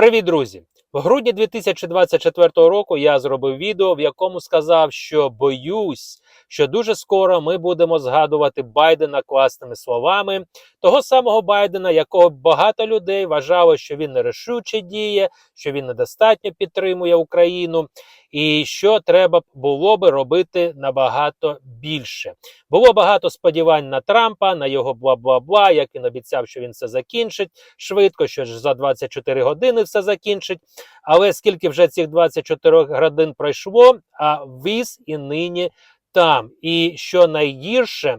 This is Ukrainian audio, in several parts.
Привіт, друзі! В грудні 2024 року я зробив відео, в якому сказав, що боюсь, що дуже скоро ми будемо згадувати Байдена класними словами, того самого Байдена, якого багато людей вважало, що він нерішуче діє, що він недостатньо підтримує Україну, і що треба було би робити набагато більше. Було багато сподівань на Трампа, на його бла-бла-бла, як він обіцяв, що він все закінчить швидко, що ж за 24 години все закінчить. Але скільки вже цих 24 годин пройшло, а віз і нині там. І що найгірше,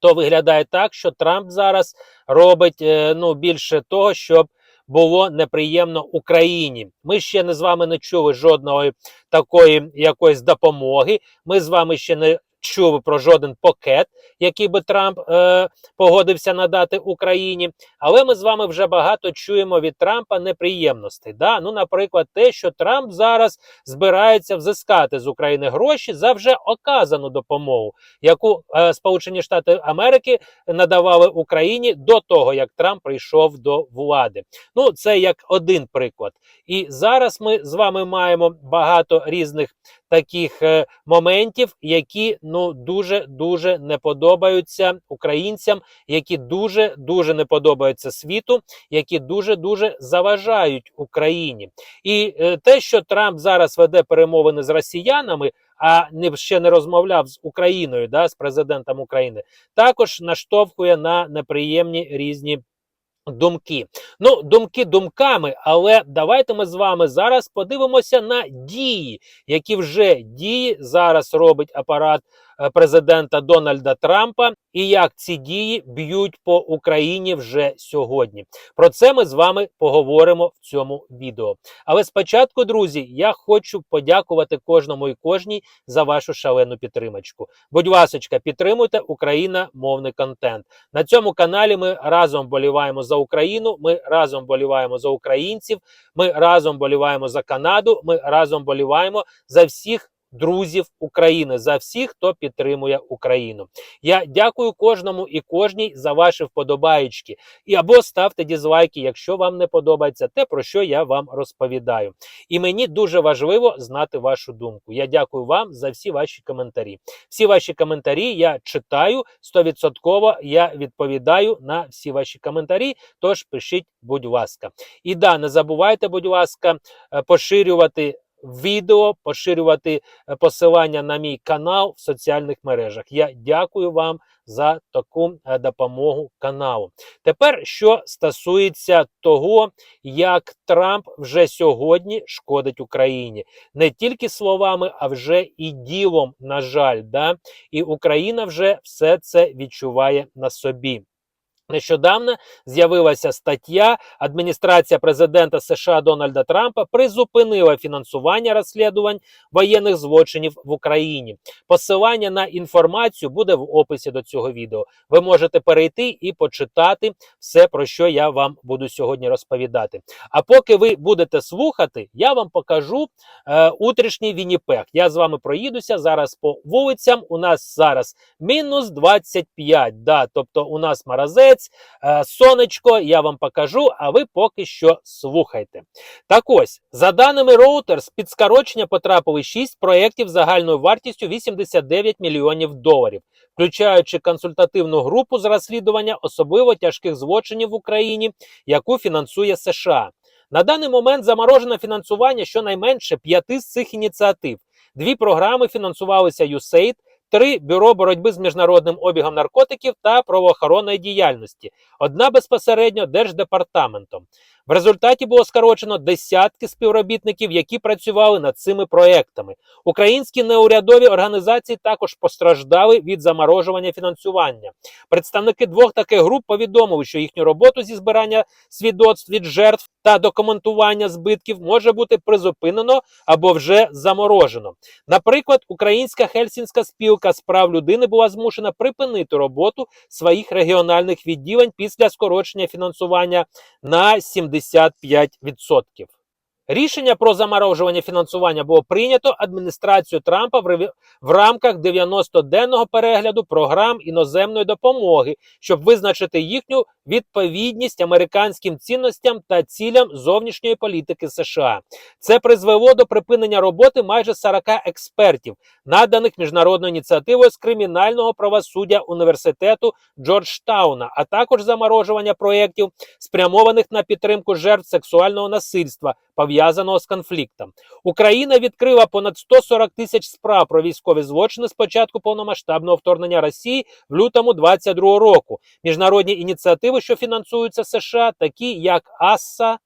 то виглядає так, що Трамп зараз робить е, ну, більше того, щоб було неприємно Україні. Ми ще не з вами не чули жодної такої якоїсь допомоги. Ми з вами ще не чули про жоден пакет, який би Трамп е, погодився надати Україні. Але ми з вами вже багато чуємо від Трампа неприємностей. Да? Ну, наприклад, те, що Трамп зараз збирається взискати з України гроші за вже оказану допомогу, яку е, Сполучені Штати Америки надавали Україні до того, як Трамп прийшов до влади. Ну, це як один приклад. І зараз ми з вами маємо багато різних таких е, моментів, які ну дуже дуже не подобаються українцям, які дуже дуже не подобаються світу, які дуже дуже заважають Україні. І е, те, що Трамп зараз веде перемовини з росіянами. А не ще не розмовляв з Україною, да, з президентом України, також наштовхує на неприємні різні думки. Ну, думки думками, але давайте ми з вами зараз подивимося на дії, які вже дії зараз робить апарат президента Дональда Трампа, і як ці дії б'ють по Україні вже сьогодні. Про це ми з вами поговоримо в цьому відео. Але спочатку, друзі, я хочу подякувати кожному і кожній за вашу шалену підтримочку. Будь ласочка, підтримуйте україномовний контент. На цьому каналі ми разом боліваємо за Україну. Ми разом боліваємо за українців. Ми разом боліваємо за Канаду. Ми разом боліваємо за всіх. Друзів України за всіх, хто підтримує Україну. Я дякую кожному і кожній за ваші вподобаєчки. І або ставте дізлайки, якщо вам не подобається те, про що я вам розповідаю. І мені дуже важливо знати вашу думку. Я дякую вам за всі ваші коментарі. Всі ваші коментарі я читаю 100% Я відповідаю на всі ваші коментарі. Тож пишіть, будь ласка. І да, не забувайте, будь ласка, е, поширювати. Відео поширювати е, посилання на мій канал в соціальних мережах. Я дякую вам за таку е, допомогу каналу. Тепер, що стосується того, як Трамп вже сьогодні шкодить Україні, не тільки словами, а вже і ділом, на жаль, да? і Україна вже все це відчуває на собі. Нещодавно з'явилася стаття. Адміністрація президента США Дональда Трампа призупинила фінансування розслідувань воєнних злочинів в Україні. Посилання на інформацію буде в описі до цього відео. Ви можете перейти і почитати все, про що я вам буду сьогодні розповідати. А поки ви будете слухати, я вам покажу е, утрішній Вінніпег. Я з вами проїдуся зараз по вулицям. У нас зараз мінус 25. Да, тобто у нас морозець. Е, сонечко, я вам покажу, а ви поки що слухайте. Так ось, за даними Reuters, під скорочення потрапили 6 проєктів загальною вартістю 89 мільйонів доларів, включаючи консультативну групу з розслідування особливо тяжких злочинів в Україні, яку фінансує США. На даний момент заморожено фінансування щонайменше п'яти з цих ініціатив. Дві програми фінансувалися USAID, три бюро боротьби з міжнародним обігом наркотиків та правоохоронної діяльності, одна безпосередньо держдепартаментом. В результаті було скорочено десятки співробітників, які працювали над цими проектами. Українські неурядові організації також постраждали від заморожування фінансування. Представники двох таких груп повідомили, що їхню роботу зі збирання свідоцтв від жертв та документування збитків може бути призупинено або вже заморожено. Наприклад, Українська Хельсінська спілка з прав людини була змушена припинити роботу своїх регіональних відділень після скорочення фінансування на 70%. 75%. Рішення про заморожування фінансування було прийнято адміністрацією Трампа в, в рамках 90-денного перегляду програм іноземної допомоги, щоб визначити їхню відповідність американським цінностям та цілям зовнішньої політики США. Це призвело до припинення роботи майже 40 експертів, наданих міжнародною ініціативою з кримінального правосуддя університету Джорджтауна, а також заморожування проєктів, спрямованих на підтримку жертв сексуального насильства, пов'язаного з конфліктом. Україна відкрила понад 140 тисяч справ про військові злочини з початку повномасштабного вторгнення Росії в лютому 2022 року. Міжнародні ініціативи, що фінансуються США, такі як АССА,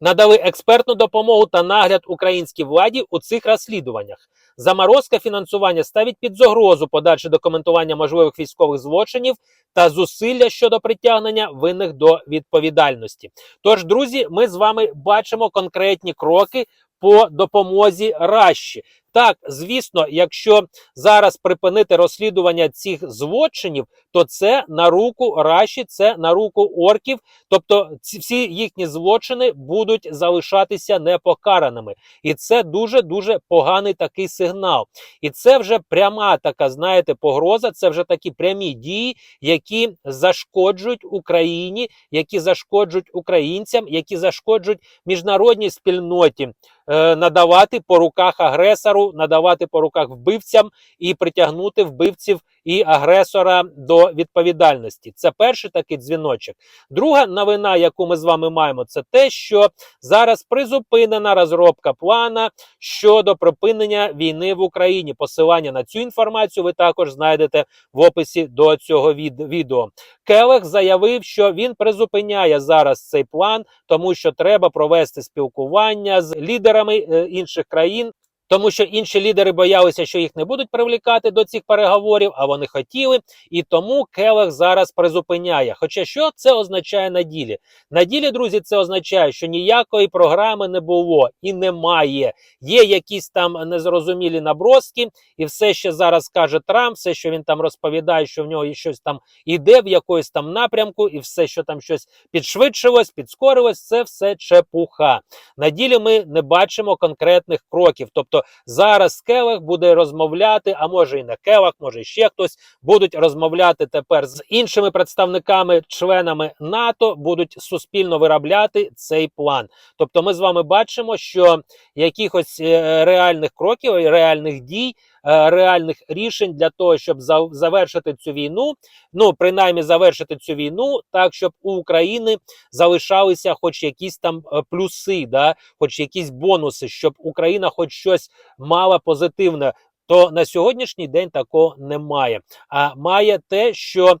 надали експертну допомогу та нагляд українській владі у цих розслідуваннях. Заморозка фінансування ставить під загрозу подальше документування можливих військових злочинів та зусилля щодо притягнення винних до відповідальності. Тож, друзі, ми з вами бачимо конкретні кроки по допомозі Раші. Так, звісно, якщо зараз припинити розслідування цих злочинів, то це на руку Раші, це на руку орків. Тобто, ці всі їхні злочини будуть залишатися непокараними, і це дуже дуже поганий такий сигнал. І це вже пряма така, знаєте, погроза. Це вже такі прямі дії, які зашкоджують Україні, які зашкоджують українцям, які зашкоджують міжнародній спільноті. Е, Надавати по руках агресору, надавати по руках вбивцям і притягнути вбивців і агресора до відповідальності. Це перший такий дзвіночок. Друга новина, яку ми з вами маємо, це те, що зараз призупинена розробка плана щодо припинення війни в Україні. Посилання на цю інформацію ви також знайдете в описі до цього від- відео. Келех заявив, що він призупиняє зараз цей план, тому що треба провести спілкування з лідерами е, інших країн. Тому що інші лідери боялися, що їх не будуть привлікати до цих переговорів, а вони хотіли. І тому Келех зараз призупиняє. Хоча що це означає на ділі? На ділі, друзі, це означає, що ніякої програми не було і немає. Є якісь там незрозумілі наброски, і все, що зараз каже Трамп, все, що він там розповідає, що в нього щось там іде в якоїсь там напрямку, і все, що там щось підшвидшилось, підскорилось, це все чепуха. На ділі ми не бачимо конкретних кроків. Тобто зараз Келах буде розмовляти, а може і не Келах, може і ще хтось будуть розмовляти тепер з іншими представниками, членами НАТО, будуть суспільно виробляти цей план. Тобто, ми з вами бачимо, що якихось е, реальних кроків, реальних дій. Е, Реальних рішень для того, щоб завершити цю війну, ну принаймні завершити цю війну, так щоб у України залишалися хоч якісь там е, плюси, да, хоч якісь бонуси, щоб Україна хоч щось мала позитивне. То на сьогоднішній день такого немає. А має те, що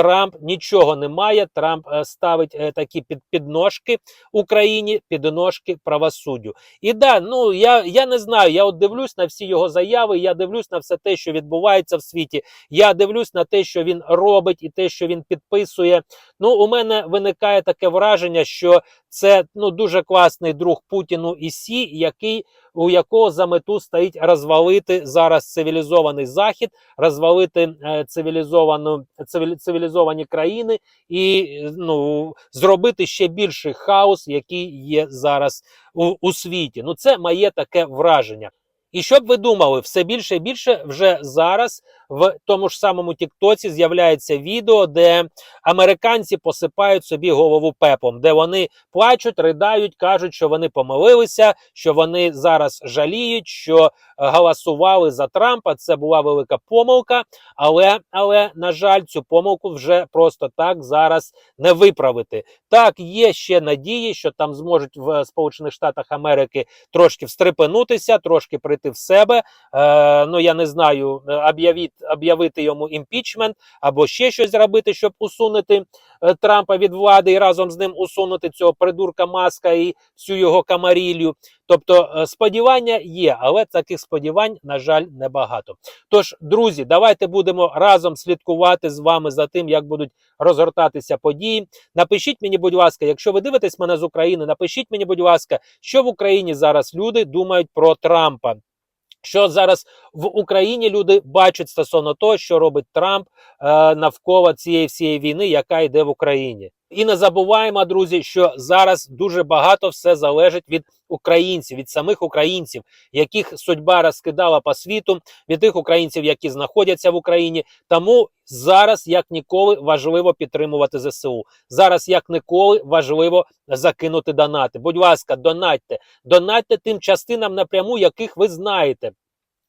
Трамп нічого не має. Трамп е, ставить е, такі під, підножки Україні, підножки правосуддю. І да, ну я, я не знаю. Я от дивлюсь на всі його заяви. Я дивлюсь на все те, що відбувається в світі. Я дивлюсь на те, що він робить, і те, що він підписує. Ну, у мене виникає таке враження, що це ну дуже класний друг Путіну і Сі, який у якого за мету стоїть розвалити зараз цивілізований захід, розвалити е, цивілізовану цивілі- цивілізовані країни і ну зробити ще більший хаос, який є зараз у, у світі. Ну, це моє таке враження. І щоб ви думали, все більше і більше вже зараз в тому ж самому Тіктоці з'являється відео, де американці посипають собі голову пепом, де вони плачуть, придають, кажуть, що вони помилилися, що вони зараз жаліють, що е, голосували за Трампа. Це була велика помилка. Але, але на жаль, цю помилку вже просто так зараз не виправити. Так, є ще надії, що там зможуть в Сполучених Штатах Америки трошки встрепенутися, трошки прийти в себе. Е, ну я не знаю, е, об'явіть, об'явити йому імпічмент або ще щось зробити, щоб усунути е, Трампа від влади і разом з ним усунути цього придурка маска і всю його камарілью. Тобто е, сподівання є, але таких сподівань, на жаль, небагато. Тож, друзі, давайте будемо разом слідкувати з вами за тим, як будуть розгортатися події. Напишіть мені, будь ласка, якщо ви дивитесь мене з України, напишіть мені, будь ласка, що в Україні зараз люди думають про Трампа. Що зараз в Україні люди бачать стосовно того, що робить Трамп е, навколо цієї всієї війни, яка йде в Україні. І не забуваємо, друзі, що зараз дуже багато все залежить від українців, від самих українців, яких судьба розкидала по світу, від тих українців, які знаходяться в Україні. Тому зараз як ніколи важливо підтримувати ЗСУ. Зараз як ніколи важливо закинути донати. Будь ласка, донатьте, донатьте тим частинам напряму, яких ви знаєте.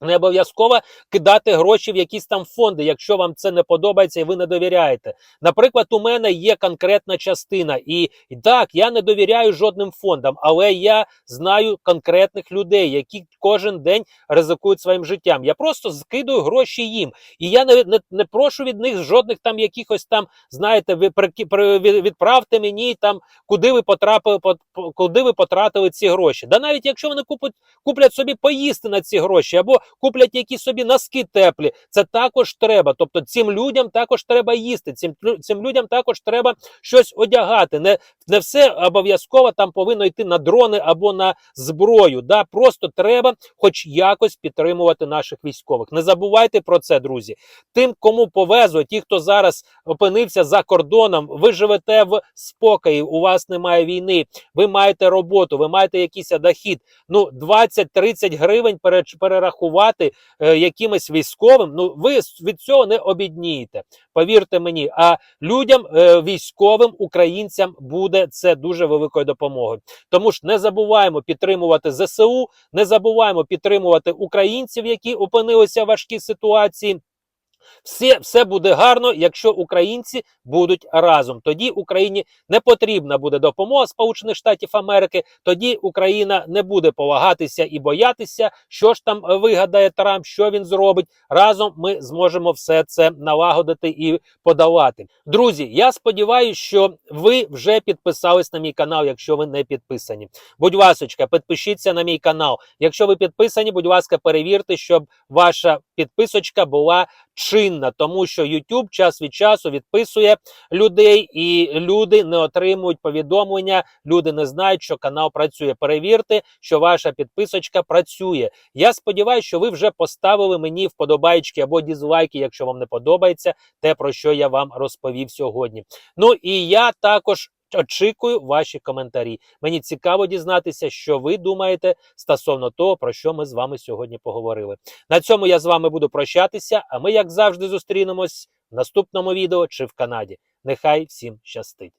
Не обов'язково кидати гроші в якісь там фонди, якщо вам це не подобається і ви не довіряєте. Наприклад, у мене є конкретна частина, і, так, я не довіряю жодним фондам, але я знаю конкретних людей, які кожен день ризикують своїм життям. Я просто скидаю гроші їм. І я не, не, не прошу від них жодних там якихось там, знаєте, ви відправте мені там, куди ви потрапили, по- по- куди ви потратили ці гроші. Да навіть якщо вони купуть, куплять собі поїсти на ці гроші, або куплять якісь собі носки теплі. Це також треба. Тобто цим людям також треба їсти. Цим цим людям також треба щось одягати. Не, не все обов'язково там повинно йти на дрони або на зброю. Да, просто треба, хоч якось підтримувати наших військових. Не забувайте про це, друзі. Тим, кому повезло, ті, хто зараз опинився за кордоном, ви живете в спокої, у вас немає війни, ви маєте роботу, ви маєте якийсь дохід. Ну, 20-30 гривень пере- перерахувати е, якимось військовим. Ну, ви від цього не обіднієте. Повірте мені. А людям, е, військовим, українцям буде це дуже великою допомогою. Тому ж не забуваємо підтримувати ЗСУ, не забуваємо підтримувати українців, які опинилися в важкій ситуації. Все, все буде гарно, якщо українці будуть разом. Тоді Україні не потрібна буде допомога Сполучених Штатів Америки. Тоді Україна не буде полагатися і боятися, що ж там е, вигадає Трамп, що він зробить. Разом ми зможемо все це налагодити і подолати. Друзі, я сподіваюся, що ви вже підписались на мій канал, якщо ви не підписані. Будь ласочка, підпишіться на мій канал. Якщо ви підписані, будь ласка, перевірте, щоб ваша підписочка була чинна, тому що YouTube час від часу відписує людей, і люди не отримують повідомлення. Люди не знають, що канал працює. Перевірте, що ваша підписочка працює. Я сподіваюся, що ви вже поставили мені вподобайки або дізлайки, якщо вам не подобається те, про що я вам розповів сьогодні. Ну і я також. Очікую ваші коментарі. Мені цікаво дізнатися, що ви думаєте стосовно того, про що ми з вами сьогодні поговорили. На цьому я з вами буду прощатися, а ми, як завжди, зустрінемось в наступному відео чи в Канаді. Нехай всім щастить!